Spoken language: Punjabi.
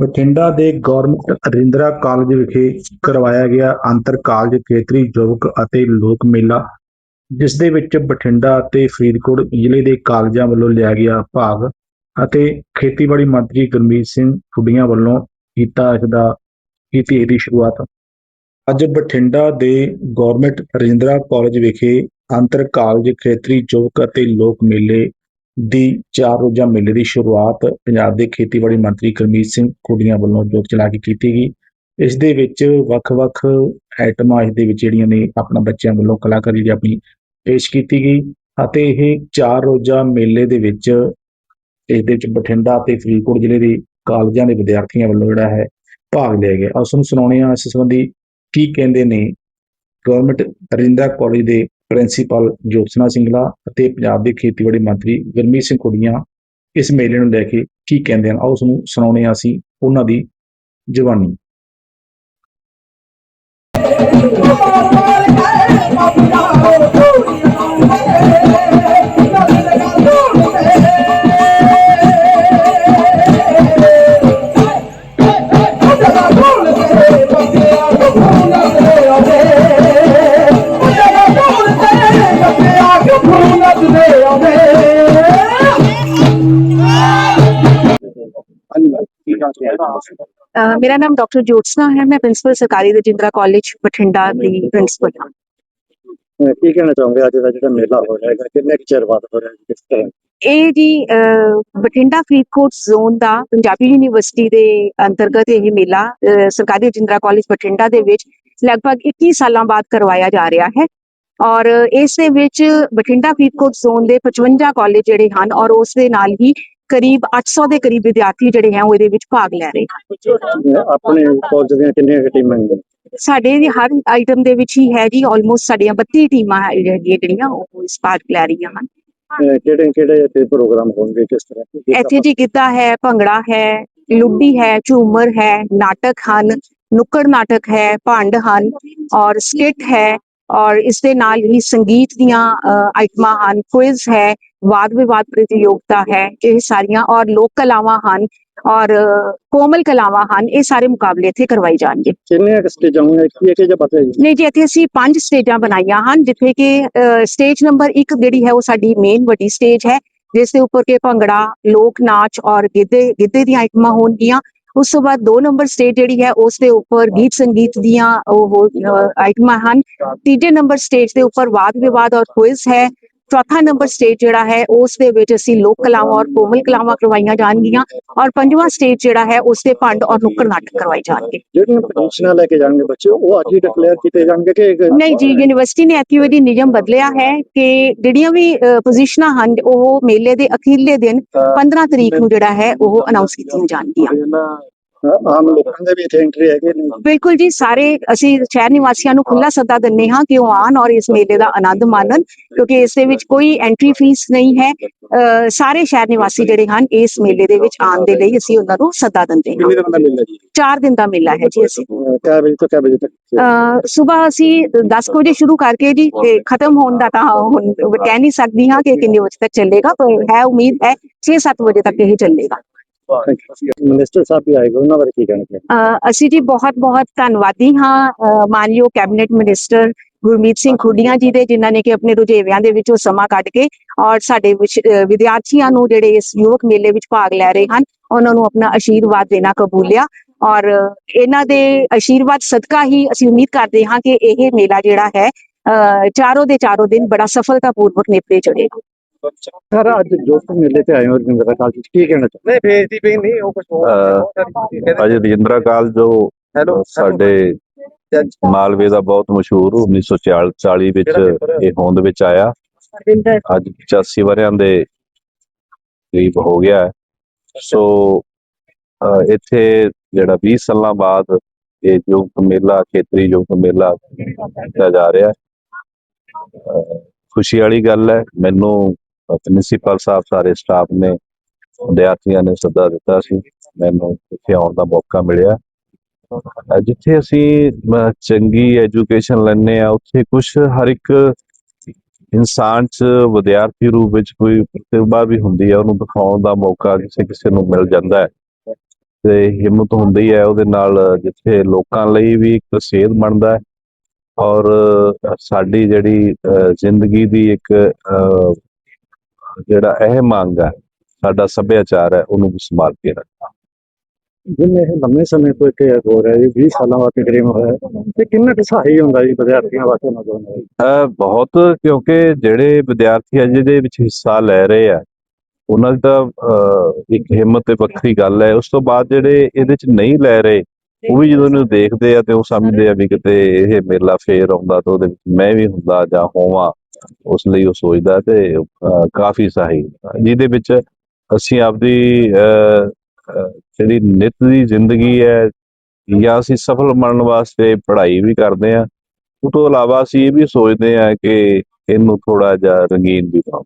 ਬਠਿੰਡਾ ਦੇ ਗੌਰਮਿੰਟ ਅਰਿੰਦਰਾ ਕਾਲਜ ਵਿਖੇ ਕਰਵਾਇਆ ਗਿਆ ਅੰਤਰ ਕਾਲਜ ਖੇਤਰੀ ਯੁਵਕ ਅਤੇ ਲੋਕ ਮੇਲਾ, ਜਿਸ ਦੇ ਵਿੱਚ ਬਠਿੰਡਾ ਅਤੇ ਫਰੀਦਕੋਟ ਜ਼ਿਲ੍ਹੇ ਦੇ ਕਾਲਜਾਂ ਵੱਲੋਂ ਲਿਆ ਗਿਆ ਭਾਗ ਅਤੇ ਖੇਤੀਬਾੜੀ ਮੰਤਰੀ ਗੁਰਮੀਤ ਸਿੰਘ ਫੁੱਡੀਆਂ ਵੱਲੋਂ ਕੀਤਾ ਇਸ ਦਾ ਕੀਤੀ ਇਹਦੀ ਸ਼ੁਰੂਆਤ। ਅੱਜ ਬਠਿੰਡਾ ਦੇ ਗੌਰਮਿੰਟ ਰਜਿੰਦਰਾ ਕਾਲਜ ਵਿਖੇ ਅੰਤਰ ਕਾਲਜ ਖੇਤਰੀ ਯੁਵਕ ਅਤੇ ਲੋਕ ਮੇਲੇ ਦੀ ਚਾਰ ਰੋਜ਼ਾ ਮੇਲੇ ਦੀ ਸ਼ੁਰੂਆਤ ਪੰਜਾਬ ਦੇ ਖੇਤੀਬਾੜੀ ਮੰਤਰੀ ਗੁਰਮੀਤ ਸਿੰਘ ਖੁੱਡੀਆਂ ਵੱਲੋਂ ਜੋਤ ਚਲਾ ਕੇ ਕੀਤੀ ਗਈ। ਇਸ ਦੇ ਵਿੱਚ ਵੱਖ-ਵੱਖ ਆਈਟਮਾਂ ਇਸ ਦੇ ਵਿੱਚ ਜਿਹੜੀਆਂ ਨੇ ਆਪਣਾ ਬੱਚਿਆਂ ਵੱਲੋਂ ਕਲਾਕਾਰੀ ਦੀ ਆਪਣੀ ਪੇਸ਼ ਕੀਤੀ ਗਈ ਅਤੇ ਇਹ ਚਾਰ ਰੋਜ਼ਾ ਮੇਲੇ ਦੇ ਵਿੱਚ ਇਸ ਦੇ ਵਿੱਚ ਬਠਿੰਡਾ ਅਤੇ ਫਰੀਦਕੋਟ ਜ਼ਿਲ੍ਹੇ ਦੇ ਕਾਲਜਾਂ ਦੇ ਵਿਦਿਆਰਥੀਆਂ ਵੱਲੋਂ ਜਿਹੜਾ ਹੈ ਭਾਗ ਲਿਆ ਗਿਆ। ਉਸ ਨੂੰ ਸੁਣਾਉਣੇ ਆ ਇਸ ਸੰਬੰਧੀ ਕੀ ਕਹਿੰਦੇ ਨੇ। ਗਵਰਨਮੈਂਟ ਅਰਿੰਦਾ ਕਾਲਜ ਦੇ ਪ੍ਰਿੰਸੀਪਲ ਜੋਤਸਨਾ ਸਿੰਗਲਾ ਅਤੇ ਪੰਜਾਬ ਦੇ ਖੇਤੀਬਾੜੀ ਮੰਤਰੀ ਗੁਰਮੀਤ ਸਿੰਘ ਕੁੜੀਆਂ ਇਸ ਮੇਲੇ ਨੂੰ ਲੈ ਕੇ ਕੀ ਕਹਿੰਦੇ ਹਨ ਆਓ ਉਸ ਨੂੰ ਸੁਣਾਉਣੇ ਆ ਅਸੀਂ ਉਹਨਾਂ ਦੀ ਜ਼ੁਬਾਨੀ ਮੇਰਾ ਨਾਮ ਡਾਕਟਰ ਜੋਤਸਨਾ ਹੈ। ਮੈਂ ਪ੍ਰਿੰਸੀਪਲ ਸਰਕਾਰੀ ਰਜਿੰਦਰਾ ਕਾਲਜ ਬਠਿੰਡਾ ਦੀ ਪ੍ਰਿੰਸੀਪਲ ਹਾਂ। ਅਹ ਕੀ ਕਹਿਣਾ ਚਾਹੋਗੇ? ਅੱਜ ਦਾ ਜਿਹੜਾ ਮੇਲਾ ਹੋ ਰਿਹਾ ਹੈਗਾ ਕਿੰਨੇ ਕੁ ਚਿਰ ਬਾਅਦ ਹੋ ਰਿਹਾ ਹੈ ਕਿਸ ਤਰ੍ਹਾਂ? ਇਹ ਜੀ ਅ, ਬਠਿੰਡਾ ਫਰੀਦਕੋਟ ਜ਼ੋਨ ਦਾ ਪੰਜਾਬੀ ਯੂਨੀਵਰਸਿਟੀ ਦੇ ਅੰਤਰਗਤ ਇਹ ਮੇਲਾ ਸਰਕਾਰੀ ਰਜਿੰਦਰਾ ਕਾਲਜ ਬਠਿੰਡਾ ਦੇ ਵਿੱਚ ਲਗਭਗ 21 ਸਾਲਾਂ ਬਾਅਦ ਕਰਵਾਇਆ ਜਾ ਰਿਹਾ ਹੈ। ਔਰ ਇਸ ਦੇ ਵਿੱਚ ਬਠਿੰਡਾ ਫਰੀਦਕੋਟ ਜ਼ੋਨ ਦੇ 55 ਕਾਲਜ ਜਿਹੜੇ ਹਨ ਔਰ ਉਸ ਦੇ ਨਾਲ ਹੀ ਕਰੀਬ 800 ਦੇ ਕਰੀਬ ਵਿਦਿਆਰਥੀ ਜਿਹੜੇ ਹੈ ਉਹ ਇਹਦੇ ਵਿੱਚ ਭਾਗ ਲੈ ਰਹੇ ਹਨ। ਆਪਣੇ ਕਾਲਜ ਦੀਆਂ ਕਿੰਨੀਆਂ ਟੀਮਾਂ ਨੇ ਸਾਡੇ ਦੀ ਹਰ ਆਈਟਮ ਦੇ ਵਿੱਚ ਹੀ ਹੈ ਜੀ ਆਲਮੋਸਟ ਸਾਡੀਆਂ 32 ਟੀਮਾਂ ਹੈ ਜਿਹੜੀਆਂ ਉਹ ਇਸ ਪਾਰਟ ਲੈ ਰਹੀਆਂ ਹਨ। ਕਿਹੜੇ ਕਿਹੜੇ ਇੱਥੇ ਪ੍ਰੋਗਰਾਮ ਹੋਣਗੇ ਕਿਸ ਤਰ੍ਹਾਂ? ਇੱਥੇ ਜੀ ਗਿੱਧਾ ਹੈ ਭੰਗੜਾ ਹੈ ਲੁੱਡੀ ਹੈ ਝੂਮਰ ਹੈ ਨਾਟਕ ਹਨ ਨੁੱਕੜ ਨਾਟਕ ਹੈ ਭੰਡ ਹਨ ਔਰ ਸਕਿੱਟ ਹੈ ਔਰ ਇਸ ਦੇ ਨਾਲ ਹੀ ਸੰਗੀਤ ਦੀਆਂ ਆਈਟਮਾਂ ਹਨ ਕੁਇਜ਼ ਹੈ ਵਾਦ ਵਿਵਾਦ ਪ੍ਰਤੀਯੋਗਤਾ ਹੈ ਇਹ ਸਾਰੀਆਂ ਔਰ ਲੋਕ ਕਲਾਵਾਂ ਹਨ ਔਰ ਕੋਮਲ ਕਲਾਵਾਂ ਹਨ ਇਹ ਸਾਰੇ ਮੁਕਾਬਲੇ ਇੱਥੇ ਕਰਵਾਏ ਜਾਣਗੇ। ਕਿੰਨੀਆਂ ਕੁ ਸਟੇਜਾਂ ਹੋਣਗੀਆਂ ਕੀ ਕੀ ਜਾਂ ਪਤਾ ਜੀ? ਨਹੀਂ ਜੀ ਇੱਥੇ ਅਸੀਂ ਪੰਜ ਸਟੇਜਾਂ ਬਣਾਈਆਂ ਹਨ ਜਿੱਥੇ ਕਿ ਸਟੇਜ ਨੰਬਰ 1 ਜਿਹੜੀ ਹੈ ਉਹ ਸਾਡੀ ਮੇਨ ਵੱਡੀ ਸਟੇਜ ਹੈ ਜਿਸ ਦੇ ਉੱਪਰ ਕਿ ਭੰਗੜਾ ਲੋਕ ਨਾਚ ਔਰ ਗਿੱਧੇ ਗਿੱਧੇ ਦੀਆਂ ਆਈਟਮਾਂ ਹੋਣਗੀਆਂ। ਉਸ ਤੋਂ ਬਾਅਦ 2 ਨੰਬਰ ਸਟੇਟ ਜਿਹੜੀ ਹੈ, ਉਸ ਦੇ ਉੱਪਰ ਗੀਤ ਸੰਗੀਤ ਦੀਆਂ ਉਹ ਆਈਟਮਾਂ ਹਨ। ਤੀਜੇ ਨੰਬਰ ਸਟੇਜ ਦੇ ਉੱਪਰ ਵਾਦ ਵਿਵਾਦ ਔਰ ਕੁਇਜ਼ ਹੈ। ਚੌਥਾ ਨੰਬਰ ਸਟੇਜ ਜਿਹੜਾ ਹੈ ਉਸ ਦੇ ਵਿੱਚ ਅਸੀਂ ਲੋਕ ਕਲਾਵਾਂ ਔਰ ਕੋਮਲ ਕਲਾਵਾਂ ਕਰਵਾਈਆਂ ਜਾਣਗੀਆਂ ਔਰ ਪੰਜਵਾਂ ਸਟੇਜ ਜਿਹੜਾ ਹੈ ਉਸ ਤੇ ਭੰਡ ਔਰ ਨੁੱਕੜ ਨਾਟਕ ਕਰਵਾਏ ਜਾਣਗੇ। ਜਿਹੜੀਆਂ ਪੋਜੀਸ਼ਨਾਂ ਲੈ ਕੇ ਜਾਣਗੇ ਬੱਚੇ ਉਹ ਅੱਜ ਹੀ ਡਿਕਲੇਅਰ ਕੀਤੇ ਜਾਣਗੇ ਕਿ ਇੱਕ- ਨਹੀਂ ਜੀ ਯੂਨੀਵਰਸਿਟੀ ਨੇ ਐਕਟਿਵ ਦੀ ਨਿਯਮ ਬਦਲਿਆ ਹੈ ਕਿ ਜਿਹੜੀਆਂ ਵੀ ਪੋਜੀਸ਼ਨਾਂ ਹਨ ਉਹ ਮੇਲੇ ਦੇ ਅਖੀਰਲੇ ਦਿਨ 15 ਤਰੀਕ ਨੂੰ ਜਿਹੜਾ ਹੈ ਉਹ ਅਨਾਉਂਸ ਕੀਤੀਆਂ ਜਾਣਗੀਆਂ। ਆਮ ਲੋਕਾਂ ਦੇ ਵੀ ਇੱਥੇ ਐਂਟਰੀ ਹੈਗੀ ਨਹੀਂ ਬਿਲਕੁਲ ਜੀ ਸਾਰੇ ਅਸੀਂ ਸ਼ਹਿਰ ਨਿਵਾਸੀਆਂ ਨੂੰ ਖੁੱਲਾ ਸੱਦਾ ਦਿੰਨੇ ਹਾਂ ਕਿ ਉਹ ਆਣ ਔਰ ਇਸ ਮੇਲੇ ਦਾ ਆਨੰਦ ਮਾਣਨ ਕਿਉਂਕਿ ਇਸ ਦੇ ਵਿੱਚ ਕੋਈ ਐਂਟਰੀ ਫੀਸ ਨਹੀਂ ਹੈ। ਸਾਰੇ ਸ਼ਹਿਰ ਨਿਵਾਸੀ ਜਿਹੜੇ ਹਨ ਇਸ ਮੇਲੇ ਦੇ ਵਿੱਚ ਆਉਣ ਦੇ ਲਈ ਅਸੀਂ ਉਹਨਾਂ ਨੂੰ ਸੱਦਾ ਦਿੰਦੇ ਹਾਂ। ਕਿੰਨੇ ਦਿਨ ਦਾ ਮੇਲਾ ਜੀ? 4 ਦਿਨ ਦਾ ਮੇਲਾ ਹੈ ਜੀ ਅਸੀਂ। ਕਿੰਨੇ ਵਜੇ ਤੋਂ ਕਿੰਨੇ ਵਜੇ ਤੱਕ? ਸਵੇਰ ਅਸੀਂ 10 ਕੁ ਵਜੇ ਸ਼ੁਰੂ ਕਰਕੇ ਜੀ ਤੇ ਖਤਮ ਹੋਣ ਦਾ ਤਾਂ ਹੁਣ ਕਹਿ ਨਹੀਂ ਸਕਦੀ ਹਾਂ ਕਿ ਕਿੰਨੇ ਵਜੇ ਤੱਕ ਚੱਲੇਗਾ ਪਰ ਹੈ ਉਮੀਦ ਹੈ 6-7 ਵਜੇ ਤੱਕ ਇਹ ਚੱਲੇਗਾ। ਮਿਨਿਸਟਰ ਸਾਹਿਬ ਵੀ ਆਏਗਾ, ਉਹਨਾਂ ਬਾਰੇ ਕੀ ਕਹਿਣਾ ਚਾਹੀਦਾ ਅਸੀਂ ਜੀ ਬਹੁਤ ਬਹੁਤ ਧੰਨਵਾਦੀ ਹਾਂ ਮਾਨਯੋਗ ਕੈਬਨਿਟ ਮਿਨਿਸਟਰ ਗੁਰਮੀਤ ਸਿੰਘ ਖੁੱਡੀਆਂ ਜੀ ਦੇ, ਜਿਨ੍ਹਾਂ ਨੇ ਕਿ ਆਪਣੇ ਰੁਝੇਵਿਆਂ ਦੇ ਵਿੱਚੋਂ ਸਮਾਂ ਕੱਢ ਕੇ ਔਰ ਸਾਡੇ ਵਿਦਿਆਰਥੀਆਂ ਨੂੰ ਜਿਹੜੇ ਇਸ ਯੁਵਕ ਮੇਲੇ ਵਿੱਚ ਭਾਗ ਲੈ ਰਹੇ ਹਨ, ਉਹਨਾਂ ਨੂੰ ਆਪਣਾ ਅਸ਼ੀਰਵਾਦ ਦੇਣਾ ਕਬੂਲਿਆ ਔਰ ਇਹਨਾਂ ਦੇ ਆਸ਼ੀਰਵਾਦ ਸਦਕਾ ਹੀ ਅਸੀਂ ਉਮੀਦ ਕਰਦੇ ਹਾਂ ਕਿ ਇਹ ਮੇਲਾ ਜਿਹੜਾ ਹੈ, ਅਹ ਚਾਰੋਂ ਦੇ ਚਾਰੋਂ ਦਿਨ ਬੜਾ ਸਫਲਤਾਪੂਰਵਕ ਨਿਪਟੇ ਚੜੇਗਾ ਸਰ ਅੱਜ ਜੋਤ ਮੇਲੇ ਤੇ ਆਏ ਹੋ ਰਜਿੰਦਰਾ ਕਾਲਜ ਚ। ਕੀ ਕਹਿਣਾ ਚਾਹੁੰਦੇ ਨਹੀਂ ਫੇਸ ਦੀ ਪਈ ਨਹੀਂ ਉਹ ਕੁਝ ਅਹ ਅੱਜ ਰਜਿੰਦਰਾ ਕਾਲ ਜੋ ਹੈਲੋ ਸਾਡੇ ਮਾਲਵੇ ਦਾ ਬਹੁਤ ਮਸ਼ਹੂਰ 1940 ਵਿੱਚ ਇਹ ਹੋਂਦ ਵਿੱਚ ਆਇਆ। ਅੱਜ 85 ਵਰਿਆਂ ਦੇ ਕਰੀਬ ਹੋ ਗਿਆ ਹੈ। ਸੋ ਇੱਥੇ ਜਿਹੜਾ 20 ਸਾਲਾਂ ਬਾਅਦ ਇਹ ਯੁਵਕ ਮੇਲਾ ਖੇਤਰੀ ਯੁਵਕ ਮੇਲਾ ਕੀਤਾ ਜਾ ਰਿਹਾ ਖੁਸ਼ੀ ਵਾਲੀ ਗੱਲ ਹੈ ਮੈਨੂੰ ਪ੍ਰਿੰਸੀਪਲ ਸਾਹਿਬ ਸਾਰੇ ਸਟਾਫ ਨੇ ਵਿਦਿਆਰਥੀਆਂ ਨੇ ਸੱਦਾ ਦਿੱਤਾ ਸੀ। ਮੈਨੂੰ ਇੱਥੇ ਆਉਣ ਦਾ ਮੌਕਾ ਮਿਲਿਆ। ਜਿੱਥੇ ਅਸੀਂ ਚੰਗੀ ਐਜੂਕੇਸ਼ਨ ਲੈਂਦੇ ਆ ਉੱਥੇ ਕੁਝ ਹਰ ਇੱਕ ਇਨਸਾਨ ਚ ਵਿਦਿਆਰਥੀ ਰੂਪ ਵਿੱਚ ਕੋਈ ਪ੍ਰਤਿਭਾ ਵੀ ਹੁੰਦੀ ਹੈ ਉਹਨੂੰ ਦਿਖਾਉਣ ਦਾ ਮੌਕਾ ਕਿਸੇ ਕਿਸੇ ਨੂੰ ਮਿਲ ਜਾਂਦਾ ਹੈ। ਤੇ ਹਿੰਮਤ ਹੁੰਦੀ ਹੈ ਉਹਦੇ ਨਾਲ ਜਿੱਥੇ ਲੋਕਾਂ ਲਈ ਵੀ ਇੱਕ ਸੇਧ ਬਣਦਾ ਹੈ। ਔਰ ਸਾਡੀ ਜਿਹੜੀ ਜ਼ਿੰਦਗੀ ਦੀ ਇੱਕ ਅਹ, ਜਿਹੜਾ ਅਹਿਮ ਅੰਗ ਹੈ ਸਾਡਾ ਸੱਭਿਆਚਾਰ ਹੈ ਉਹਨੂੰ ਵੀ ਸੰਭਾਲ ਕੇ ਰੱਖਣਾ ਜਿਵੇਂ ਇਹ ਲੰਮੇ ਸਮੇਂ ਤੋਂ ਇੱਥੇ ਹੋ ਰਿਹਾ ਜੀ 20 ਸਾਲਾਂ ਬਾਅਦ ਤਕਰੀਬਨ ਹੋਇਆ ਤੇ ਕਿੰਨਾ ਕੁ ਸਹਾਈ ਹੁੰਦਾ ਜੀ ਵਿਦਿਆਰਥੀਆਂ ਵਾਸਤੇ ਨੌਜਵਾਨਾਂ ਬਹੁਤ ਕਿਉਂਕਿ ਜਿਹੜੇ ਵਿਦਿਆਰਥੀ ਅਜੇ ਦੇ ਵਿੱਚ ਹਿੱਸਾ ਲੈ ਰਹੇ ਆ ਉਹਨਾਂ ਦੀ ਤਾਂ ਇੱਕ ਹਿੰਮਤ ਤੇ ਵੱਖਰੀ ਗੱਲ ਹੈ। ਉਸ ਤੋਂ ਬਾਅਦ ਜਿਹੜੇ ਇਹਦੇ ਚ ਨਹੀਂ ਲੈ ਰਹੇ ਉਹ ਵੀ ਜਦੋਂ ਇਹਨੂੰ ਦੇਖਦੇ ਆ ਤੇ ਉਹ ਸਮਝਦੇ ਆ ਵੀ ਕਿਤੇ ਇਹ ਮੇਲਾ ਫੇਰ ਆਉਂਦਾ ਤਾਂ ਉਹਦੇ ਵਿੱਚ ਮੈਂ ਵੀ ਹੁੰਦਾ ਜਾਂ ਹੋਵਾਂ। ਉਸ ਲਈ ਉਹ ਸੋਚਦਾ ਤੇ ਕਾਫੀ ਸਹੀ। ਜਿਹਦੇ ਵਿੱਚ ਅਸੀਂ ਆਪਦੀ ਅਹ, ਜਿਹੜੀ ਨਿਤ ਦੀ ਜ਼ਿੰਦਗੀ ਹੈ ਜਾਂ ਅਸੀਂ ਸਫਲ ਬਣਨ ਵਾਸਤੇ ਪੜ੍ਹਾਈ ਵੀ ਕਰਦੇ ਆ ਉਹ ਤੋਂ ਇਲਾਵਾ ਅਸੀਂ ਇਹ ਵੀ ਸੋਚਦੇ ਹਾਂ ਕਿ ਇਹਨੂੰ ਥੋੜਾ ਜਿਹਾ ਰੰਗੀਨ ਵੀ ਬਣਾਓ।